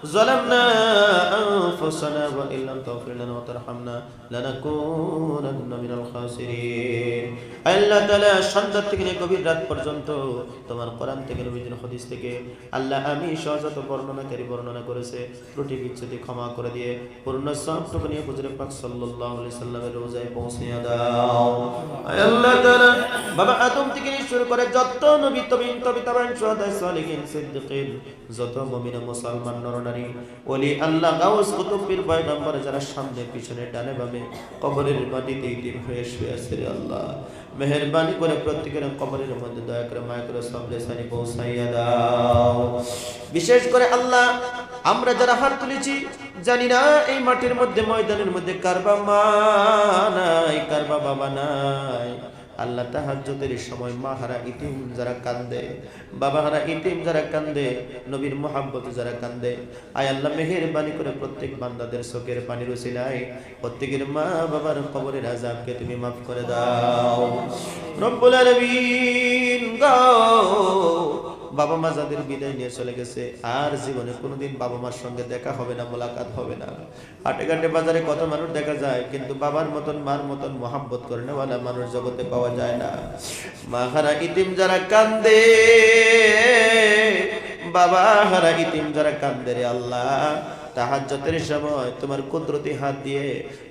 ظلمنا أنفسنا وإن لم تغفر لنا وترحمنا لنكونن من الخاسرين আল্লাহ তাআলা সন্ধ্যা থেকে নিয়ে গভীর রাত পর্যন্ত তোমার কোরআন থেকে নবীজির হাদিস থেকে আল্লাহ আমি সহজত বর্ণনাকারী বর্ণনা করেছে ত্রুটি বিচ্ছুতি ক্ষমা করে দিয়ে পূর্ণ সবটুকু নিয়ে হুজুর পাক সাল্লাল্লাহু আলাইহি সাল্লামের রোজায় পৌঁছে দাও আয় আল্লাহ তাআলা বাবা আদম থেকে নিয়ে শুরু করে যত নবী তবিন তবি তাবান শুহাদা সালিহিন সিদ্দিকিন যত মুমিন মুসলমান নরনারী ওলি আল্লাহ গাউস কুতুব পীর পয়গম্বর যারা সামনে পিছনে ডানে বামে কবরের মাটিতে ইতিম হয়ে শুয়ে আছে রে আল্লাহ। মেহেরবানি করে প্রত্যেকের কবরের মধ্যে দয়া করে মায়া করে সবরে সানি পৌঁছাইয়া দাও। বিশেষ করে আল্লাহ, আমরা যারা হাত তুলেছি, জানি না এই মাটির মধ্যে, ময়দানের মধ্যে কারবা মা নাই, কার বাবা নাই। আল্লাহ তাহাজ্জুদের সময় মা হারা ইতিম যারা কান্দে, বাবা হারা ইতিম যারা কান্দে, নবীর মোহাম্মত যারা কান্দে। আয় আল্লাহ, মেহেরবানি করে প্রত্যেক বান্দাদের চোখের পানির নাই প্রত্যেকের মা বাবার কবরের আজাবকে তুমি মাফ করে দাও। রব্বুল আলামিন গো বাবা মা যাদের বিদায় নিয়ে চলে গেছে, আর জীবনে কোনোদিন বাবা মার সঙ্গে দেখা হবে না, মোলাকাত হবে না। আটেঘাটে ঘাটে বাজারে কত মানুষ দেখা যায়, কিন্তু বাবার মতন, মার মতন মোহাব্বত করে নেওয়ালা মানুষ জগতে পাওয়া যায় না। মা হারা ইতিম যারা কান্দে বাবা হারা ইতিম যারা কান্দে আল্লাহ। তাহাজ্জতের সময় তোমার কুদরতি হাত দিয়ে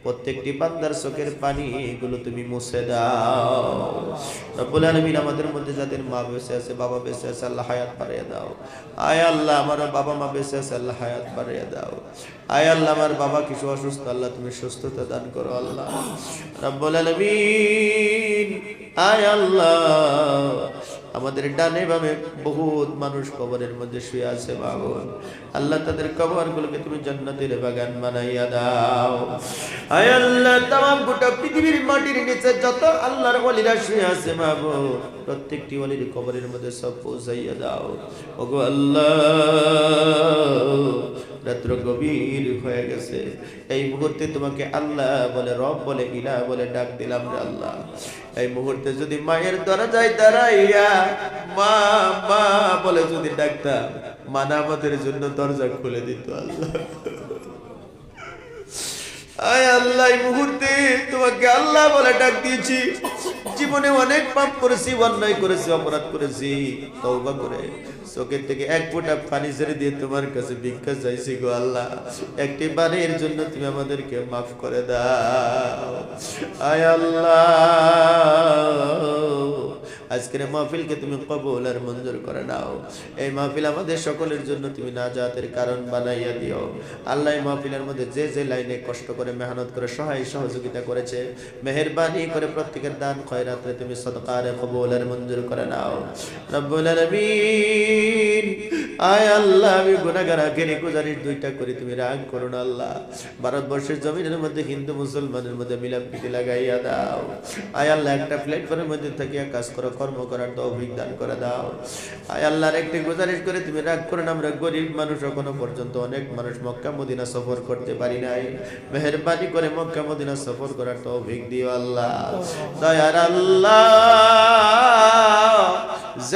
প্রত্যেকটি বান্দার চোখের পানি এগুলো তুমি মুছে দাও। রব্বুল আলামিন আমাদের মধ্যে যাদের মা বেঁচে আছে, বাবা বেঁচে আছে, আল্লাহ হায়াত বাড়িয়ে দাও। আয় আল্লাহ আমার বাবা মা বেঁচে আছে, আল্লাহ হায়াত বাড়িয়ে দাও। আয় আল্লাহ, আমার বাবা কিছু অসুস্থ, আল্লাহ তুমি সুস্থতা দান করো আল্লাহ। রব্বুল আলামিন, আয় আল্লাহ আমাদের ডানে বামে বহুত মানুষ কবরের মধ্যে শুয়ে আছে বাবন আল্লাহ তাদের কবরগুলোকে তুমি জান্নাতের বাগান বানাইয়া দাও। আয় আল্লাহ, তাম গোটা পৃথিবীর মাটির নিচে যত আল্লাহর ওলিরা শুয়ে আছে বাবু প্রত্যেকটি ওলির কবরের মধ্যে সব পৌঁছাইয়া দাও। ওগো আল্লাহ রাত্র গভীর হয়ে গেছে। এই মুহূর্তে তোমাকে আল্লাহ বলে, রব বলে, ইলা বলে ডাক দিলাম রে আল্লাহ। এই মুহূর্তে যদি মায়ের দরজায় দাঁড়াইয়া মা মা বলে যদি ডাকতাম মানা আমাদের জন্য দরজা খুলে দিত আল্লাহ। আয় আল্লাহ, এই মুহূর্তে তোমাকে আল্লাহ বলে ডাক দিয়েছি। জীবনে অনেক পাপ করেছি, অন্যায় করেছি, অপরাধ করেছি, তওবা করে। চোখের থেকে এক ফোঁটা পানি ছেড়ে দিয়ে তোমার কাছে ভিক্ষা চাইছি গো আল্লাহ। একটি পানির জন্য তুমি আমাদেরকে মাফ করে দাও। আয় আল্লাহ। আজকের মাহফিলকে তুমি কবুল আর মঞ্জুর করে নাও। এই মাহফিল আমাদের সকলের জন্য তুমি না নাজাতের কারণ বানাইয়া দিও। আল্লাহ মাহফিলের মধ্যে যে যে লাইনে কষ্ট করে, মেহনত করে, সহায়, সহযোগিতা করেছে, মেহেরবানি করে প্রত্যেকের দান খয়রাতে তুমি সদকার কবুল আর মঞ্জুর করে নাও। রব্বুল আলামিন, আয় আল্লাহ, আমি গুনাহগার আখেরি গুজারিশ দুইটা করে, তুমি রাগ করো না আল্লাহ। ভারতবর্ষের জমিনের মধ্যে হিন্দু, মুসলমানের মধ্যে মিলাপ প্রীতি লাগাইয়া দাও। আয় আল্লাহ, একটা প্ল্যাটফর্মের মধ্যে থাকিয়া কাজ করো, কর্ম করার তৌফিক দান করে দাও। আয় আল্লাহর একটি গুজারিশ করে তুমি রাগ করে না, আমরা গরিব মানুষ এখনও পর্যন্ত অনেক মানুষ মক্কা, মদিনা সফর করতে পারি নাই। মেহরবানি করে মক্কা, মদিনা সফর করার তৌফিক দিও আল্লাহ। দয়ার আল্লাহ।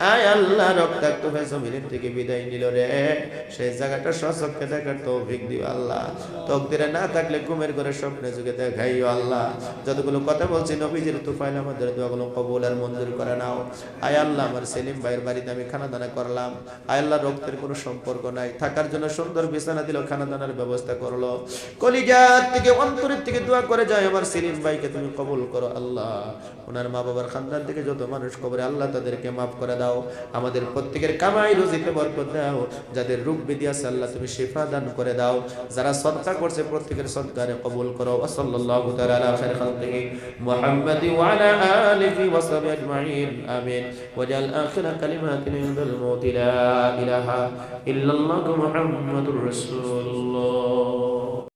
আয় আল্লাহ, রক্তাক্ত হয়ে জমিনের থেকে বিদায় নিল রে। সেই জায়গাটা সচক্ষে দেখার তৌফিক দিও আল্লাহ। তকদিরে না থাকলে ঘুমের ঘরে স্বপ্নে যুগে দেখাইও আল্লাহ। যতগুলো কথা বলছি, নবীজির তুফাইল আমাদের দোয়াগুলো কবুল আর মঞ্জুর করে নাও। আয় আল্লাহ, আমার সেলিম ভাইয়ের বাড়িতে আমি খানা দানা করলাম। আয় আল্লাহ, রক্তের কোনো সম্পর্ক নাই। থাকার জন্য সুন্দর বিছানা দিল খানা দানার ব্যবস্থা করল। কলিজার থেকে, অন্তরের থেকে দোয়া করে যায় আমার সেলিম ভাইকে তুমি কবুল করো আল্লাহ। ওনার মা বাবার খানদান থেকে যত মানুষ কবরে, আল্লাহ তাদেরকে মাফ করে দাও। আমাদের প্রত্যেকের কামাই রুজিতে বরকত দাও, যাদের রূপ বিধি আছে আল্লাহ তুমি শেফা দান করে দাও। যারা সদকা করছে, প্রত্যেকের সদকারে কবুল করো। সাল্লাল্লাহু তাআলা আলা খালকিহি মুহাম্মাদি ওয়া আলা আলিহি ওয়া সাহবিহি আজমাইন। আমিন। আখির কালিমাতিনা ইনদাল মাউত লা ইলাহা ইল্লাল্লাহু মুহাম্মাদুর রাসূলুল্লাহ।